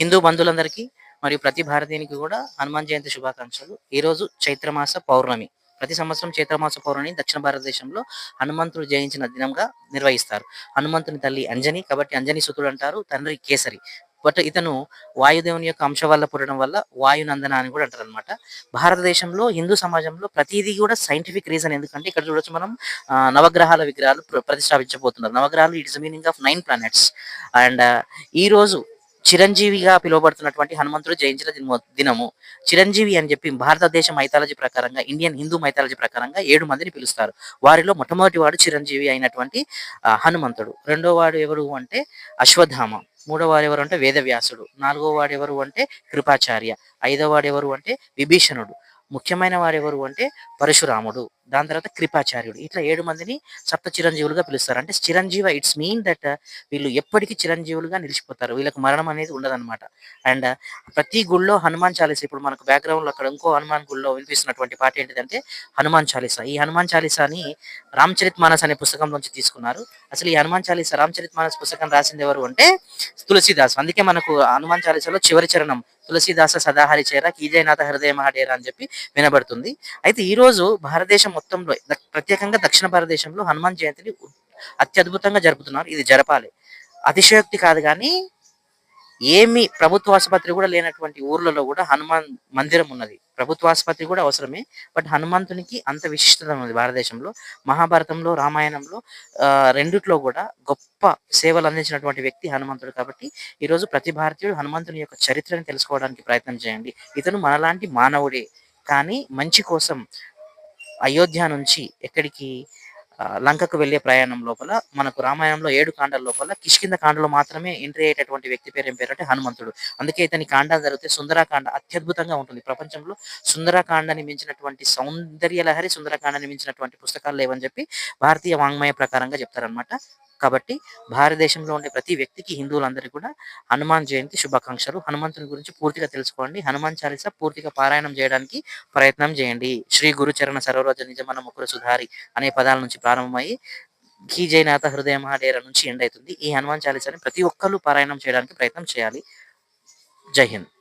హిందూ బంధువులందరికీ మరియు ప్రతి భారతీయునికి కూడా హనుమాన్ జయంతి శుభాకాంక్షలు. ఈరోజు చైత్రమాస పౌర్ణమి. ప్రతి సంవత్సరం చైత్రమాస పౌర్ణమి దక్షిణ భారతదేశంలో హనుమంతుడు జయించిన దినంగా నిర్వహిస్తారు. హనుమంతుని తల్లి అంజని కాబట్టి అంజని సుతుడు అంటారు తండ్రి కేసరి. బట్ ఇతను వాయుదేవుని యొక్క అంశ వల్ల పుట్టడం వల్ల వాయునందన అని కూడా అంటారు అనమాట భారతదేశంలో హిందూ సమాజంలో ప్రతిదీ కూడా సైంటిఫిక్ రీజన్ ఎందుకంటే ఇక్కడ చూడొచ్చు మనం నవగ్రహాల విగ్రహాలు ప్రతిష్టాపించబోతున్నారు. నవగ్రహాలు its meaning of nine planets and ఈ రోజు చిరంజీవిగా పిలువబడుతున్నటువంటి హనుమంతుడు జయించిన దినము- దినము. చిరంజీవి అని చెప్పి భారతదేశ మైథాలజీ ప్రకారంగా ఇండియన్ హిందూ మైథాలజీ ప్రకారంగా ఏడు మందిని పిలుస్తారు. వారిలో మొట్టమొదటి వాడు చిరంజీవి అయినటువంటి హనుమంతుడు. రెండో వాడు ఎవరు అంటే అశ్వధామ మూడో వాడు ఎవరు అంటే వేదవ్యాసుడు. నాలుగో వాడు ఎవరు అంటే కృపాచార్య. ఐదో వాడు ఎవరు అంటే విభీషణుడు. ముఖ్యమైన వారు ఎవరు అంటే పరశురాముడు దాని తర్వాత కృపాచార్యుడు. ఇట్లా ఏడు మందిని సప్త చిరంజీవులుగా పిలుస్తారు. అంటే చిరంజీవ ఇట్స్ మీన్ దట్ వీళ్ళు ఎప్పటికీ చిరంజీవులుగా నిలిచిపోతారు. వీళ్ళకి మరణం అనేది ఉండదన్నమాట. అండ్ ప్రతి గుళ్ళో హనుమాన్ చాలీసా ఇప్పుడు మనకు బ్యాక్గ్రౌండ్లో అక్కడ ఇంకో హనుమాన్ గుళ్ళో వినిపిస్తున్నటువంటి పాట ఏంటిదంటే హనుమాన్ చాలీసా. ఈ హనుమాన్ చాలీసాని రామచరిత్ మానస్ అనే పుస్తకం నుంచి తీసుకున్నారు. అసలు ఈ హనుమాన్ చాలీసా రామచరిత్ మానస్ పుస్తకం రాసింది ఎవరు అంటే తులసిదాస్. అందుకే మనకు హనుమాన్ చాలీసాలో చివరి చరణం తులసీదాస సదాహరి చేర కీజయనాథ హృదయ మహాడేర అని చెప్పి వినబడుతుంది. అయితే ఈ రోజు భారతదేశం మొత్తంలో ప్రత్యేకంగా దక్షిణ భారతదేశంలో హనుమాన్ జయంతిని అత్యద్భుతంగా జరుపుతున్నారు. ఇది జరపాలి. అతిశయోక్తి కాదు కానీ ఏమి ప్రభుత్వ ఆసుపత్రి కూడా లేనటువంటి ఊర్లలో కూడా హనుమాన్ మందిరం ఉన్నది. ప్రభుత్వ ఆసుపత్రి కూడా అవసరమే. బట్ హనుమంతునికి అంత విశిష్టత ఉంది భారతదేశంలో. మహాభారతంలో రామాయణంలో రెండిట్లో కూడా గొప్ప సేవలు అందించినటువంటి వ్యక్తి హనుమంతుడు కాబట్టి ఈరోజు ప్రతి భారతీయుడు హనుమంతుని యొక్క చరిత్రను తెలుసుకోవడానికి ప్రయత్నం చేయండి. ఇతను మనలాంటి మానవుడే. కానీ మంచి కోసం అయోధ్య నుంచి ఎక్కడికి లంకకు వెళ్ళే ప్రయాణం లోపల మనకు రామాయణంలో ఏడు కాండాల లోపల కిష్కింద కాండలో మాత్రమే ఎంట్రీ అయ్యేటటువంటి వ్యక్తి పేరు ఏం పేరు అంటే హనుమంతుడు. అందుకే ఇతని కాండ జరిగితే సుందరాకాండ అత్యద్భుతంగా ఉంటుంది. ప్రపంచంలో సుందరకాండని మించినటువంటి సౌందర్య లహరి సుందరకాండని మించినటువంటి పుస్తకాలు లేవని చెప్పి భారతీయ వాంగ్మయ ప్రకారంగా చెప్తారనమాట కాబట్టి భారతదేశంలో ఉండే ప్రతి వ్యక్తికి హిందువులందరికీ కూడా హనుమాన్ జయంతి శుభాకాంక్షలు. హనుమంతుని గురించి పూర్తిగా తెలుసుకోండి. హనుమాన్ చాలీసా పూర్తిగా పారాయణం చేయడానికి ప్రయత్నం చేయండి. శ్రీ గురు చరణ సరోరోజ నిజమన ముకుర సుధారి అనే పదాల నుంచి ప్రారంభమయ్యి ఘీ జయనాథ హృదయ మహాడేర నుంచి ఎండ్ అవుతుంది ఈ హనుమాన్ చాలీసాని ప్రతి ఒక్కరు పారాయణం చేయడానికి ప్రయత్నం చేయాలి. జై హింద్.